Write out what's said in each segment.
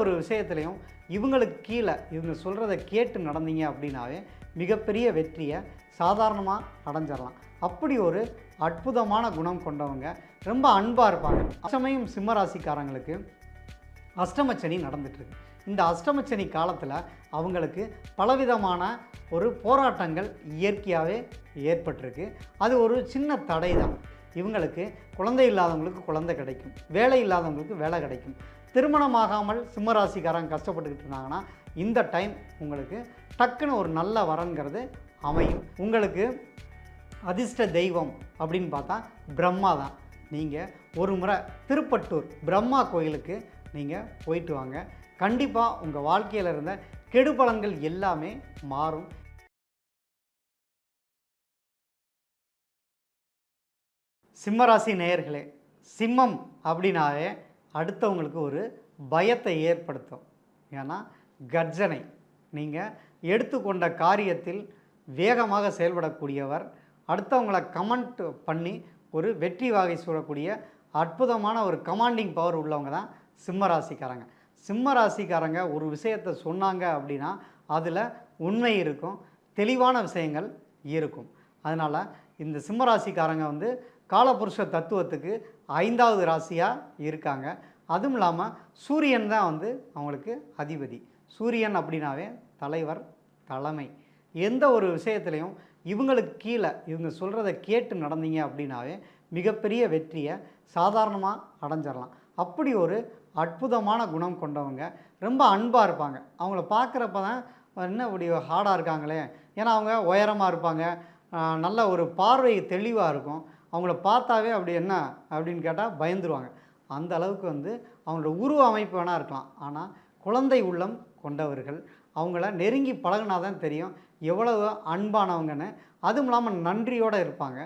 ஒரு விஷயத்துலையும் இவங்களுக்கு கீழே இவங்க சொல்கிறத கேட்டு நடந்தீங்க அப்படின்னாவே மிகப்பெரிய வெற்றியை சாதாரணமாக அடைஞ்சிடலாம். அப்படி ஒரு அற்புதமான குணம் கொண்டவங்க ரொம்ப அன்பாக இருப்பாங்க. அசமயம் சிம்மராசிக்காரங்களுக்கு அஷ்டமச்சனி நடந்துட்டுருக்கு. இந்த அஷ்டமச்சனி காலத்தில் அவங்களுக்கு பலவிதமான ஒரு போராட்டங்கள் இயற்கையாகவே ஏற்பட்டிருக்கு. அது ஒரு சின்ன தடை தான் இவங்களுக்கு குழந்தை இல்லாதவங்களுக்கு குழந்தை கிடைக்கும். வேலை இல்லாதவங்களுக்கு வேலை கிடைக்கும். திருமணமாகாமல் சிம்மராசிக்காரங்க கஷ்டப்பட்டுக்கிட்டு இருந்தாங்கன்னா இந்த டைம் உங்களுக்கு டக்குன்னு ஒரு நல்ல வரங்கிறது அமையும். உங்களுக்கு அதிர்ஷ்ட தெய்வம் அப்படின்னு பார்த்தா பிரம்மா தான். நீங்கள் ஒரு முறை திருப்பட்டூர் பிரம்மா கோயிலுக்கு நீங்கள் போயிட்டு வாங்க. கண்டிப்பாக உங்கள் வாழ்க்கையில் இருந்த கெடுபலங்கள் எல்லாமே மாறும். சிம்மராசி நேயர்களே சிம்மம் அப்படின்னாவே அடுத்தவங்களுக்கு ஒரு பயத்தை ஏற்படுத்தும். ஏன்னா கர்ஜனை. நீங்கள் எடுத்துக்கொண்ட காரியத்தில் வேகமாக செயல்படக்கூடியவர் அடுத்தவங்களை கமெண்ட் பண்ணி ஒரு வெற்றி வாகை சூழக்கூடிய அற்புதமான ஒரு கமாண்டிங் பவர் உள்ளவங்க தான் சிம்ம ராசிக்காரங்க சிம்ம ராசிக்காரங்க ஒரு விஷயத்தை சொன்னாங்க அப்படின்னா அதில் உண்மை இருக்கும் தெளிவான விஷயங்கள் இருக்கும். அதனால் இந்த சிம்ம ராசிக்காரங்க வந்து காலபுருஷ தத்துவத்துக்கு ஐந்தாவது ராசியாக இருக்காங்க. அதுவும் இல்லாமல் சூரியன் தான் வந்து அவங்களுக்கு அதிபதி. சூரியன் அப்படின்னாவே தலைவர் தலைமை. எந்த ஒரு விஷயத்துலையும் இவங்களுக்கு கீழே இவங்க சொல்கிறத கேட்டு நடந்தீங்க அப்படின்னாவே மிகப்பெரிய வெற்றியை சாதாரணமாக அடைஞ்சிடலாம் அப்படி ஒரு அற்புதமான குணம் கொண்டவங்க ரொம்ப அன்பாக இருப்பாங்க. அவங்கள பார்க்குறப்ப தான் என்ன இப்படி ஹார்டாக இருக்காங்களே? ஏன்னா அவங்க உயரமாக இருப்பாங்க. நல்ல ஒரு பார்வை தெளிவாக இருக்கும். அவங்கள பார்த்தாவே அப்படி என்ன அப்படின்னு கேட்டால் பயந்துருவாங்க. அந்த அளவுக்கு வந்து அவங்களோட உருவ அமைப்பு வேணால் இருக்கலாம். ஆனால் குழந்தை உள்ளம் கொண்டவர்கள் அவங்கள நெருங்கி பழகினா தான் தெரியும் எவ்வளவு அன்பானவங்கன்னு. அதுவும் இல்லாமல் நன்றியோடு இருப்பாங்க.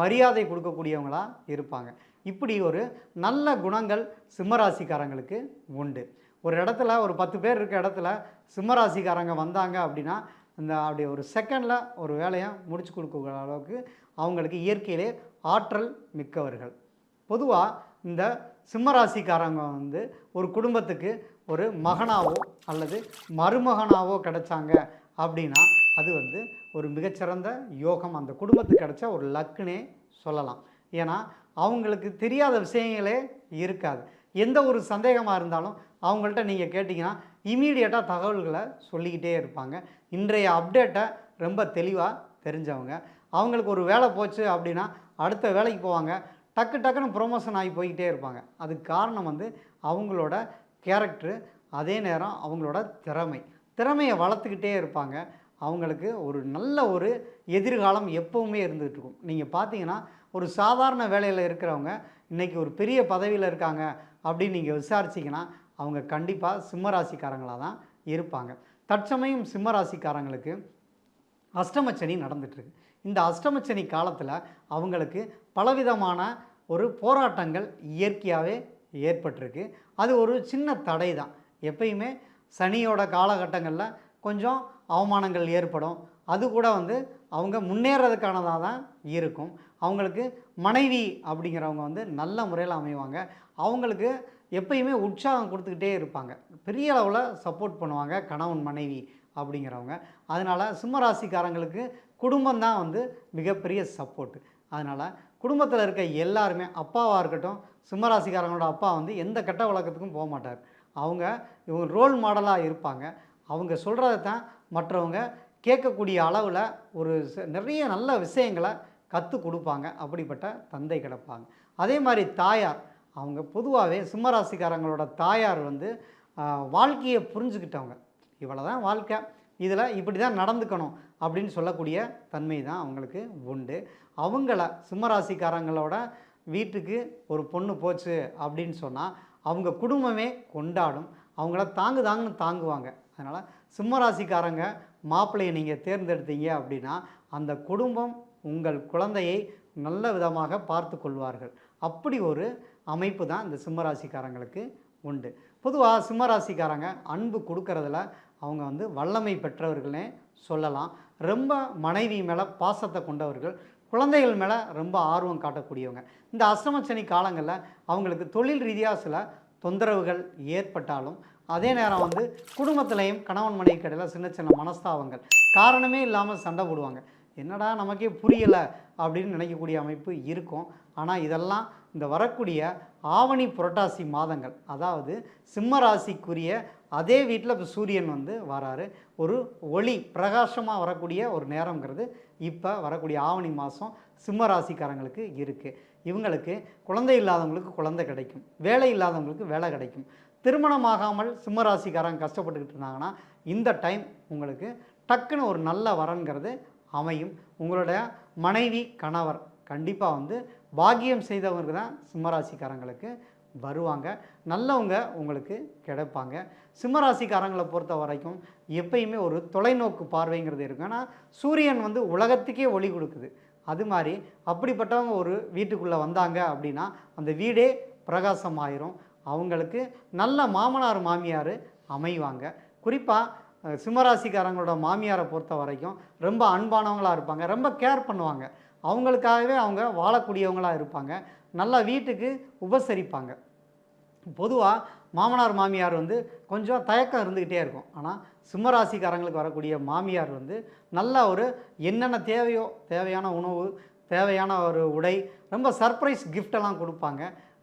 மரியாதை கொடுக்கக்கூடியவங்களாக இருப்பாங்க. இப்படி ஒரு நல்ல குணங்கள் சிம்மராசிக்காரங்களுக்கு உண்டு. ஒரு இடத்துல ஒரு பத்து பேர் இருக்க இடத்துல சிம்மராசிக்காரங்க வந்தாங்க அப்படின்னா இந்த அப்படி ஒரு செகண்டில் ஒரு வேலையை முடிச்சு கொடுக்குற அளவுக்கு அவங்களுக்கு இயற்கையிலே ஆற்றல் மிக்கவர்கள். பொதுவாக இந்த சிம்மராசிக்காரங்க வந்து ஒரு குடும்பத்துக்கு ஒரு மகனாவோ அல்லது மருமகனாவோ கிடைச்சாங்க அப்படின்னா அது வந்து ஒரு மிகச்சிறந்த யோகம். அந்த குடும்பத்துக்கு கிடைச்ச ஒரு லக்குனே சொல்லலாம். ஏன்னா அவங்களுக்கு தெரியாத விஷயங்களே இருக்காது. எந்த ஒரு சந்தேகமாக இருந்தாலும் அவங்கள்ட்ட நீங்கள் கேட்டிங்கன்னா இமீடியட்டாக தகவல்களை சொல்லிக்கிட்டே இருப்பாங்க. இன்றைய அப்டேட்டை ரொம்ப தெளிவாக தெரிஞ்சவங்க. அவங்களுக்கு ஒரு வேலை போச்சு அப்படின்னா அடுத்த வேலைக்கு போவாங்க. டக்கு டக்குன்னு ப்ரொமோஷன் ஆகி போய்கிட்டே இருப்பாங்க. அதுக்கு காரணம் வந்து அவங்களோட கேரக்டரு அதே நேரம் அவங்களோட திறமை. திறமையை வளர்த்துக்கிட்டே இருப்பாங்க. அவங்களுக்கு ஒரு நல்ல ஒரு எதிர்காலம் எப்பவுமே இருந்துகிட்டு இருக்கும். நீங்கள் பார்த்தீங்கன்னா ஒரு சாதாரண வேலையில் இருக்கிறவங்க இன்றைக்கி ஒரு பெரிய பதவியில் இருக்காங்க அப்படின்னு நீங்கள் விசாரிச்சிங்கன்னா அவங்க கண்டிப்பாக சிம்மராசிக்காரங்களாக தான் இருப்பாங்க. தற்சமயம் சிம்மராசிக்காரங்களுக்கு அஷ்டமச்சனி நடந்துகிட்ருக்கு இந்த அஷ்டமச்சனி காலத்தில் அவங்களுக்கு பலவிதமான ஒரு போராட்டங்கள் இயற்கையாகவே ஏற்பட்டிருக்கு. அது ஒரு சின்ன தடை தான் எப்பயுமே சனியோட காலகட்டங்களில் கொஞ்சம் அவமானங்கள் ஏற்படும். அது கூட வந்து அவங்க முன்னேறதுக்கானதாக தான் இருக்கும். அவங்களுக்கு மனைவி அப்படிங்கிறவங்க வந்து நல்ல முறையில் அமைவாங்க. அவங்களுக்கு எப்பயுமே உற்சாகம் கொடுத்துக்கிட்டே இருப்பாங்க. பெரிய அளவில் சப்போர்ட் பண்ணுவாங்க கணவன் மனைவி அப்படிங்கிறவங்க. அதனால் சிம்மராசிக்காரங்களுக்கு குடும்பம் தான் வந்து மிகப்பெரிய சப்போர்ட்டு அதனால் குடும்பத்தில் இருக்க எல்லாருமே அப்பாவாக இருக்கட்டும் சிம்மராசிக்காரங்களோட அப்பா வந்து எந்த கெட்ட வழக்கத்துக்கும் போக மாட்டார். அவங்க இவங்க ரோல் மாடலாக இருப்பாங்க. அவங்க சொல்கிறத தான் மற்றவங்க கேட்கக்கூடிய அளவில் ஒரு ச- நிறைய நல்ல விஷயங்களை கற்றுக் கொடுப்பாங்க. அப்படிப்பட்ட தந்தை கிடப்பாங்க. அதே மாதிரி தாயார் அவங்க பொதுவாகவே சிம்மராசிக்காரங்களோட தாயார் வந்து வாழ்க்கையை புரிஞ்சுக்கிட்டவங்க. இவ்வளோ தான் வாழ்க்கை. இதில் இப்படி தான் நடந்துக்கணும் அப்படின்னு சொல்லக்கூடிய தன்மை தான் அவங்களுக்கு உண்டு. அவங்கள சிம்மராசிக்காரங்களோட வீட்டுக்கு ஒரு பொண்ணு போச்சு அப்படின்னு சொன்னால் அவங்க குடும்பமே கொண்டாடும். அவங்கள தாங்கு தாங்கன்னு தாங்குவாங்க. அதனால் சிம்மராசிக்காரங்க மாப்பிள்ளையை நீங்கள் தேர்ந்தெடுத்தீங்க அப்படின்னா அந்த குடும்பம் உங்கள் குழந்தையை நல்ல விதமாக பார்த்து கொள்வார்கள். அப்படி ஒரு அமைப்பு தான் இந்த சிம்மராசிக்காரங்களுக்கு உண்டு. பொதுவாக சிம்மராசிக்காரங்க அன்பு கொடுக்கறதுல அவங்க வந்து வல்லமை பெற்றவர்களே சொல்லலாம். ரொம்ப மனைவி மேலே பாசத்தை கொண்டவர்கள் குழந்தைகள் மேலே ரொம்ப ஆர்வம் காட்டக்கூடியவங்க. இந்த அஷ்டமச்சனி காலங்களில் அவங்களுக்கு தொழில் ரீதியாக சில தொந்தரவுகள் ஏற்பட்டாலும் அதே நேரம் வந்து குடும்பத்திலையும் கணவன் மனைவி கடையில் சின்ன சின்ன மனஸ்தாபங்கள் காரணமே இல்லாமல் சண்டை போடுவாங்க. என்னடா நமக்கே புரியலை அப்படின்னு நினைக்கக்கூடிய அமைப்பு இருக்கும். ஆனால் இதெல்லாம் இந்த வரக்கூடிய ஆவணி புரட்டாசி மாதங்கள் அதாவது சிம்ம ராசிக்குரிய அதே வீட்டில் இப்போ சூரியன் வந்து வராரு. ஒரு ஒளி பிரகாசமாக வரக்கூடிய ஒரு நேரங்கிறது இப்போ வரக்கூடிய ஆவணி மாதம் சிம்ம ராசிக்காரங்களுக்கு இருக்குது இவங்களுக்கு குழந்தை இல்லாதவங்களுக்கு குழந்தை கிடைக்கும். வேலை இல்லாதவங்களுக்கு வேலை கிடைக்கும். திருமணமாகாமல் சிம்ம ராசிக்காரங்க கஷ்டப்பட்டுக்கிட்டு இருந்தாங்கன்னா இந்த டைம் உங்களுக்கு டக்குன்னு ஒரு நல்ல வரங்கிறது அமையும். உங்களுடைய மனைவி கணவர் கண்டிப்பாக வந்து பாக்கியம் செய்தவங்க தான் சிம்மராசிக்காரங்களுக்கு வருவாங்க. நல்லவங்க உங்களுக்கு கிடைப்பாங்க. சிம்மராசிக்காரங்களை பொறுத்த வரைக்கும் எப்பயுமே ஒரு தொலைநோக்கு பார்வைங்கிறது இருக்கும். ஏன்னா சூரியன் வந்து உலகத்துக்கே ஒளி கொடுக்குது. அது மாதிரி அப்படிப்பட்டவங்க ஒரு வீட்டுக்குள்ளே வந்தாங்க அப்படின்னா அந்த வீடே பிரகாசமாயிரும். அவங்களுக்கு நல்ல மாமனார் மாமியார் அமைவாங்க. குறிப்பாக சிம்மராசிக்காரங்களோட மாமியாரை பொறுத்த வரைக்கும் ரொம்ப அன்பானவங்களாக இருப்பாங்க. ரொம்ப கேர் பண்ணுவாங்க. அவங்களுக்காகவே அவங்க வாழக்கூடியவங்களாக இருப்பாங்க. நல்லா வீட்டுக்கு உபசரிப்பாங்க. பொதுவாக மாமனார் மாமியார் வந்து கொஞ்சம் தயக்கம் இருந்துக்கிட்டே இருக்கும். ஆனால் சிம்மராசிக்காரங்களுக்கு வரக்கூடிய மாமியார் வந்து நல்ல ஒரு என்னென்ன தேவையோ தேவையான உணவு தேவையான ஒரு உடை ரொம்ப சர்ப்ரைஸ் கிஃப்டெல்லாம் கொடுப்பாங்க.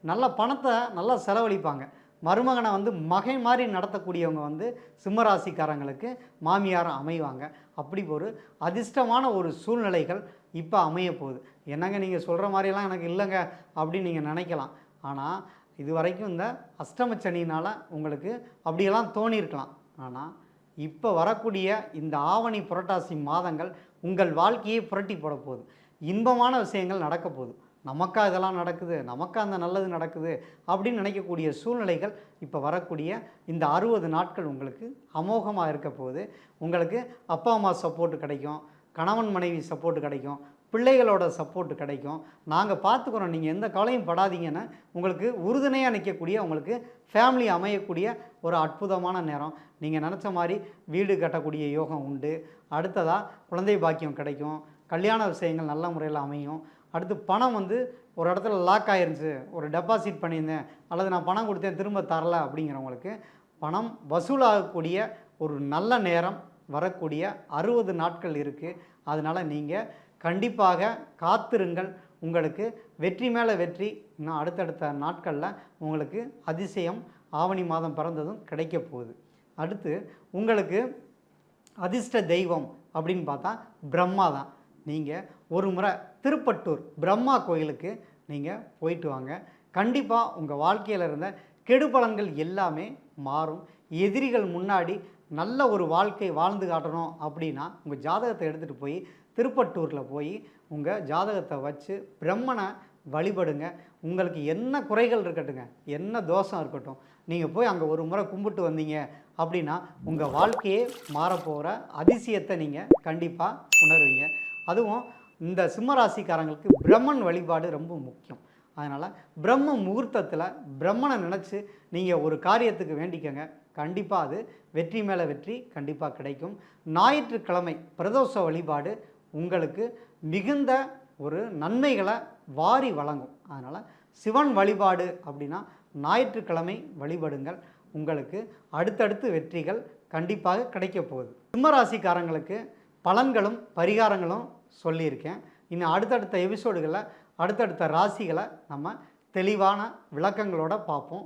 நல்ல பணத்தை நல்லா செலவழிப்பாங்க. மருமகனை வந்து மகை மாதிரி நடத்தக்கூடியவங்க வந்து சிம்மராசிக்காரங்களுக்கு மாமியார் அமைவாங்க. அப்படி ஒரு அதிர்ஷ்டமான ஒரு சூழ்நிலைகள் இப்போ அமைய போகுது என்னங்க நீங்கள் சொல்கிற மாதிரியெல்லாம் எனக்கு இல்லைங்க அப்படின்னு நீங்கள் நினைக்கலாம். ஆனால் இது வரைக்கும் இந்த அஷ்டமச்சனினால் உங்களுக்கு அப்படியெல்லாம் தோணியிருக்கலாம். ஆனால் இப்போ வரக்கூடிய இந்த ஆவணி புரட்டாசி மாதங்கள் உங்கள் வாழ்க்கையை புரட்டி போட போகுது. இன்பமான விஷயங்கள் நடக்க போகுது. நமக்கா இதெல்லாம் நடக்குது நமக்கா அந்த நல்லது நடக்குது அப்படின்னு நினைக்கக்கூடிய சூழ்நிலைகள் இப்போ வரக்கூடிய இந்த அறுபது நாட்கள் உங்களுக்கு அமோகமாக இருக்க போகுது. உங்களுக்கு அப்பா அம்மா சப்போர்ட் கிடைக்கும். கணவன் மனைவி சப்போர்ட் கிடைக்கும். பிள்ளைகளோட சப்போர்ட் கிடைக்கும். நாங்கள் பார்த்துக்குறோம் நீங்கள் எந்த கவலையும் படாதீங்கன்னு உங்களுக்கு உறுதுணையாக நிற்கக்கூடிய உங்களுக்கு ஃபேமிலி அமையக்கூடிய ஒரு அற்புதமான நேரம். நீங்கள் நினச்ச மாதிரி வீடு கட்டக்கூடிய யோகம் உண்டு. அடுத்ததாக குழந்தை பாக்கியம் கிடைக்கும். கல்யாண விஷயங்கள் நல்ல முறையில் அமையும். அடுத்து பணம் வந்து ஒரு இடத்துல லாக் ஆயிருந்துச்சு. ஒரு டெபாசிட் பண்ணியிருந்தேன். அல்லது நான் பணம் கொடுத்தேன் திரும்ப தரலை அப்படிங்கிறவங்களுக்கு பணம் வசூலாகக்கூடிய ஒரு நல்ல நேரம் வரக்கூடிய அறுபது நாட்கள் இருக்குது அதனால் நீங்கள் கண்டிப்பாக காத்திருங்கள். உங்களுக்கு வெற்றி மேலே வெற்றி இன்னும் அடுத்தடுத்த நாட்களில் உங்களுக்கு அதிசயம் ஆவணி மாதம் பிறந்ததும் கிடைக்க போகுது. அடுத்து உங்களுக்கு அதிர்ஷ்ட தெய்வம் அப்படின்னு பார்த்தா பிரம்மா தான். நீங்கள் ஒரு முறை திருப்பட்டூர் பிரம்மா கோயிலுக்கு நீங்கள் போயிட்டு வாங்க. கண்டிப்பாக உங்கள் வாழ்க்கையில் இருந்த கெடுபலன்கள் எல்லாமே மாறும். எதிரிகள் முன்னாடி நல்ல ஒரு வாழ்க்கை வாழ்ந்து காட்டணும் அப்படின்னா உங்கள் ஜாதகத்தை எடுத்துகிட்டு போய் திருப்பட்டூரில் போய் உங்கள் ஜாதகத்தை வச்சு பிரம்மனை வழிபடுங்க. உங்களுக்கு என்ன குறைகள் இருக்கட்டுங்க என்ன தோஷம் இருக்கட்டும். நீங்கள் போய் அங்கே ஒரு முறை கும்பிட்டு வந்தீங்க அப்படின்னா உங்கள் வாழ்க்கையே மாறப்போகிற அதிசயத்தை நீங்கள் கண்டிப்பாக உணர்வீங்க. அதுவும் இந்த சிம்மராசிக்காரங்களுக்கு பிரம்மன் வழிபாடு ரொம்ப முக்கியம். அதனால் பிரம்ம முகூர்த்தத்தில் பிரம்மனை நினச்சி நீங்கள் ஒரு காரியத்துக்கு வேண்டிக்கங்க. கண்டிப்பாக அது வெற்றி மேலே வெற்றி கண்டிப்பாக கிடைக்கும். ஞாயிற்றுக்கிழமை பிரதோஷ வழிபாடு உங்களுக்கு மிகுந்த ஒரு நன்மைகளை வாரி வழங்கும். அதனால் சிவன் வழிபாடு அப்படின்னா ஞாயிற்றுக்கிழமை வழிபடுங்கள். உங்களுக்கு அடுத்தடுத்து வெற்றிகள் கண்டிப்பாக கிடைக்க போகுது. சிம்மராசிக்காரங்களுக்கு பலன்களும் பரிகாரங்களும் சொல்லியிருக்கேன். இன்னும் அடுத்தடுத்த எபிசோடுகளில் அடுத்தடுத்த ராசிகளை நம்ம தெளிவான விளக்கங்களோட பார்ப்போம்.